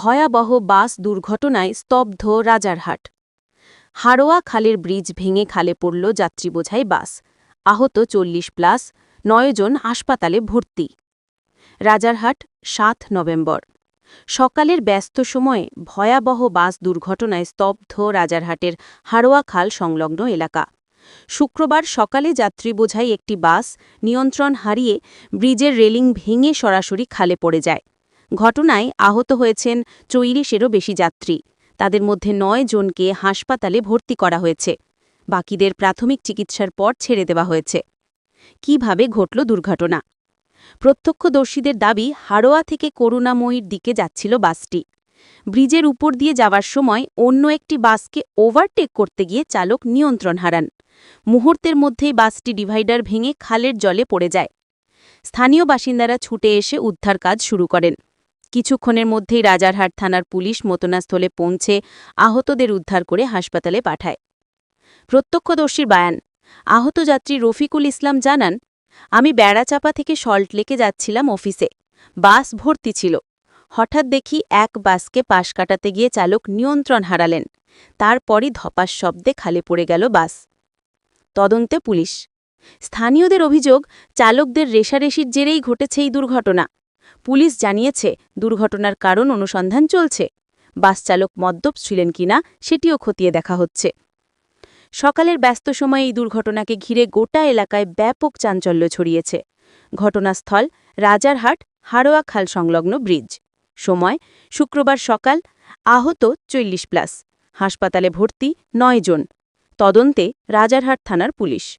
ভয়াবহ বাস দুর্ঘটনায় স্তব্ধ রাজারহাট। হাড়োয়া খালের ব্রিজ ভেঙে খালে পড়ল যাত্রীবোঝাই বাস। আহত চল্লিশ প্লাস নয়জন হাসপাতালে ভর্তি। রাজারহাট, সাত নভেম্বর। সকালের ব্যস্ত সময়ে ভয়াবহ বাস দুর্ঘটনায় স্তব্ধ রাজারহাটের হাড়োয়া খাল সংলগ্ন এলাকা। শুক্রবার সকালে যাত্রী বোঝাই একটি বাস নিয়ন্ত্রণ হারিয়ে ব্রিজের রেলিং ভেঙে সরাসরি খালে পড়ে যায়। ঘটনায় আহত হয়েছেন চল্লিশেরও বেশি যাত্রী। তাদের মধ্যে নয় জনকে হাসপাতালে ভর্তি করা হয়েছে। বাকিদের প্রাথমিক চিকিৎসার পর ছেড়ে দেওয়া হয়েছে। কীভাবে ঘটল দুর্ঘটনা? প্রত্যক্ষদর্শীদের দাবি, হাড়োয়া থেকে করুণাময়ীর দিকে যাচ্ছিল বাসটি। ব্রিজের উপর দিয়ে যাওয়ার সময় অন্য একটি বাসকে ওভারটেক করতে গিয়ে চালক নিয়ন্ত্রণ হারান। মুহূর্তের মধ্যেই বাসটি ডিভাইডার ভেঙে খালের জলে পড়ে যায়। স্থানীয় বাসিন্দারা ছুটে এসে উদ্ধার কাজ শুরু করেন। কিছুক্ষণের মধ্যেই রাজারহাট থানার পুলিশ মতনাস্থলে পৌঁছে আহতদের উদ্ধার করে হাসপাতালে পাঠায়। প্রত্যক্ষদর্শীর বায়ান, আহত যাত্রী রফিকুল ইসলাম জানান, আমি বেড়াচাপা থেকে সল্টলেকে যাচ্ছিলাম অফিসে। বাস ভর্তি ছিল। হঠাৎ দেখি এক বাসকে পাশ কাটাতে গিয়ে চালক নিয়ন্ত্রণ হারালেন। তারপরই ধপাস শব্দে খালে পড়ে গেল বাস। তদন্তে পুলিশ। স্থানীয়দের অভিযোগ, চালকদের রেশারেশির জেরেই ঘটেছে এই দুর্ঘটনা। পুলিশ জানিয়েছে, দুর্ঘটনার কারণ অনুসন্ধান চলছে। বাস চালক মদ্যপ ছিলেন কিনা সেটিও খতিয়ে দেখা হচ্ছে। সকালের ব্যস্ত সময়ে এই দুর্ঘটনাকে ঘিরে গোটা এলাকায় ব্যাপক চাঞ্চল্য ছড়িয়েছে। ঘটনাস্থল রাজারহাট, হাড়োয়া খাল সংলগ্ন ব্রিজ। সময়, শুক্রবার সকাল, আহত চল্লিশ প্লাস। হাসপাতালে ভর্তি নয় জন। তদন্তে রাজারহাট থানার পুলিশ।